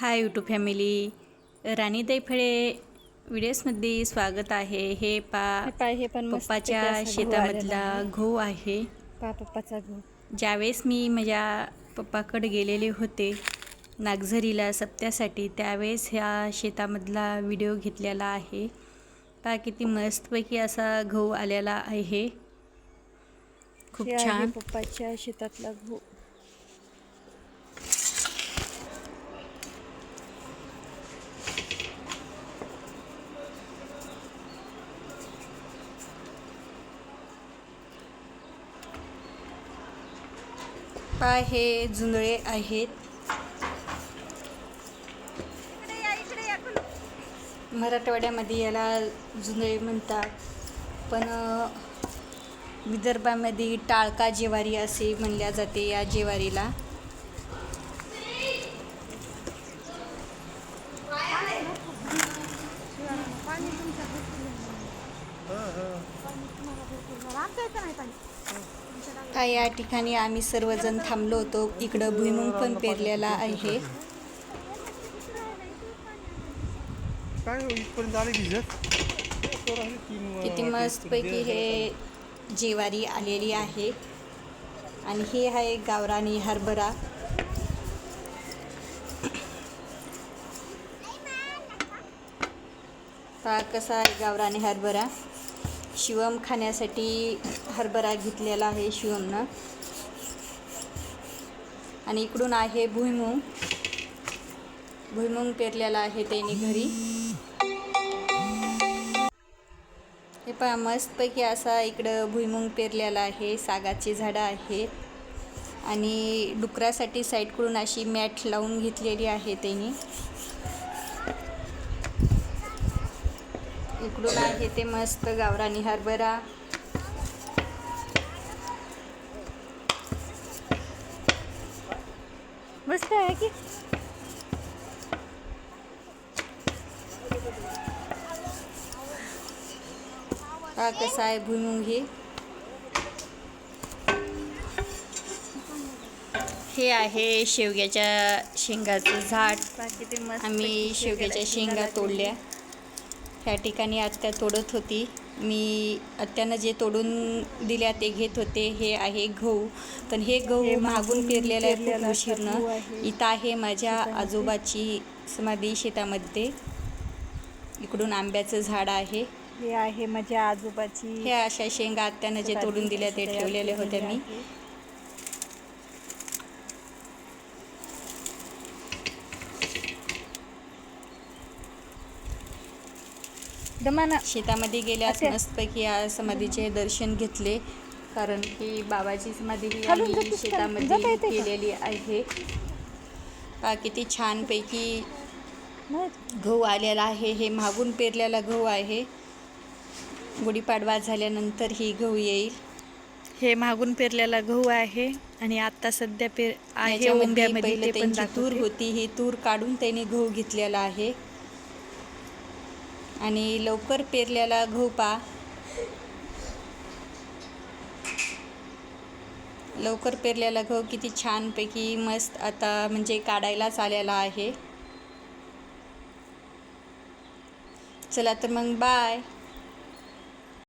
Hi YouTube family. राणीताई फळे व्हिडिओजमध्ये स्वागत आहे. हे पा पाय हे पण पप्पाच्या शेतामधला. गहू आहे. पा पप्पाचा गहू. ज्यावेळेस मी माझ्या पप्पाकडे गेलेले होते नागझरीला सप्त्यासाठी त्यावेळेस ह्या शेतामधला व्हिडिओ घेतलेला आहे. पहा किती मस्तपैकी असा गहू आलेला आहे. खूप हे छान. पप्पाच्या शेतातला गहू. पहा हे जुंधळे आहेत. मराठवाड्यामध्ये याला जुंधळे म्हणतात. पण विदर्भामध्ये टाळका जेवारी असे म्हणल्या जाते या जेवारीला. का या ठिकाणी आम्ही सर्वजण थांबलो होतो. इकडं भुईमुंग पण पेरलेला आहे. हो किती मस्तपैकी हे जेवारी आलेली आहे. आणि हे आहे गावरानी हरभरा. पहा कसा आहे गावरानी हरभरा. शिवम खाण्यासाठी हरभरा घेतलेला आहे शिवमनं. आणि इकडून आहे भुईमुंग. भुईमुंग पेरलेला आहे त्यांनी घरी. हे पहा मस्तपैकी असा इकडं भुईमुंग पेरलेला आहे. सागाची झाडं आहेत. आणि डुकरासाठी साईडकडून अशी मॅट लावून घेतलेली आहे त्यांनी. इकडून आहे ते मस्त गावरानी हरभरा. मस्त आहे की? हा कसा आहे भुईमुंग हे? हे आहे शेवग्याच्या शेंगाचं झाड. आम्ही शेवग्याच्या शेंगा तोडल्या. ह्या ठिकाणी आत्या तोडत होती. मी आत्यानं जे तोडून दिल्या ते घेत होते. हे आहे गहू. पण हे गहू मागून पेरलेलं आहे खूप उशीरनं. इथं आहे माझ्या. आजोबाची समाधी शेतामध्ये. इकडून आंब्याचं झाड आहे. हे आहे माझ्या आजोबाची हे अशा शेंगा आत्यानं जे तोडून दिल्या ते ठेवलेले होते केलेली मी. दमाना शेतामध्ये गेल्यास आत्या. मस्तपैकी या समाधीचे दर्शन घेतले कारण की बाबाची समाधी ही आम्ही का? शेतामध्ये का? केलेली आहे किती छानपैकी. गहू आलेला आहे हे मागून पेरलेला गहू आहे गुढीपाडवा झाल्यानंतर ही गहू येईल हे मागून पेरलेला गहू आहे आणि आता सध्या पेर आहे पहिलं त्यांची तूर. होती ही तूर काढून त्याने गहू घेतलेला आहे आणि लवकर पेरलेला गहू पा लवकर पेरलेला गहू किती छानपैकी मस्त आता म्हणजे काढायलाच आलेला आहे. चला तर मग बाय